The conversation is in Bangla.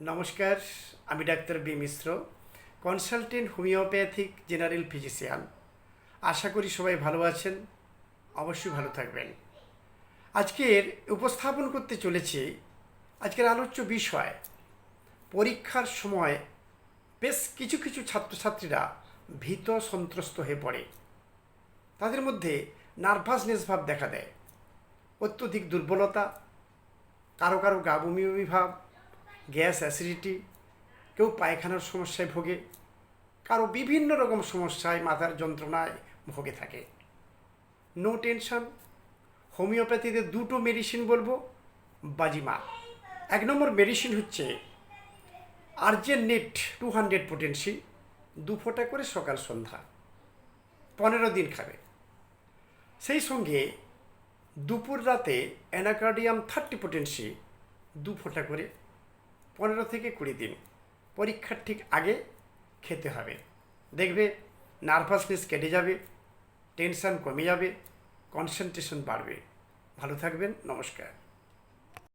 নমস্কার, আমি doctor B Mishra, consultant homeopathic general physician. আশা করি সবাই ভালো আছেন, অবশ্যই ভালো থাকবেন। আজকের উপস্থাপন করতে চলেছি আজকের আলোচ্য বিষয়, পরীক্ষার সময় বেশ কিছু কিছু ছাত্রছাত্রীরা ভীত সন্ত্রস্ত হয়ে পড়ে। তাদের মধ্যে নার্ভাসনেস ভাব দেখা দেয়, অত্যধিক দুর্বলতা, কারও কারও গা ভাব গ্যাস, অ্যাসিডিটি, কেউ পায়খানার সমস্যায় ভোগে, কারও বিভিন্ন রকম সমস্যায় মাথার যন্ত্রণায় ভোগে থাকে। নো টেনশন হোমিওপ্যাথিতে দুটো মেডিসিন বলব বাজিমা এক নম্বর মেডিসিন হচ্ছে আর্জেন নেট টু হান্ড্রেড পোটেন্সি দু ফোঁটা করে সকাল সন্ধ্যা, পনেরো দিন খাবে। সেই সঙ্গে দুপুর রাতে অ্যানাকার্ডিয়াম থার্টি পোটেন্সি দু ফোঁটা করে পনেরো থেকে কুড়ি দিন। পরীক্ষার ঠিক আগে খেতে হবে। দেখবে নার্ভাসনেস কেটে যাবে, টেনশন কমে যাবে কনসেন্ট্রেশন বাড়বে। ভালো থাকবেন, নমস্কার।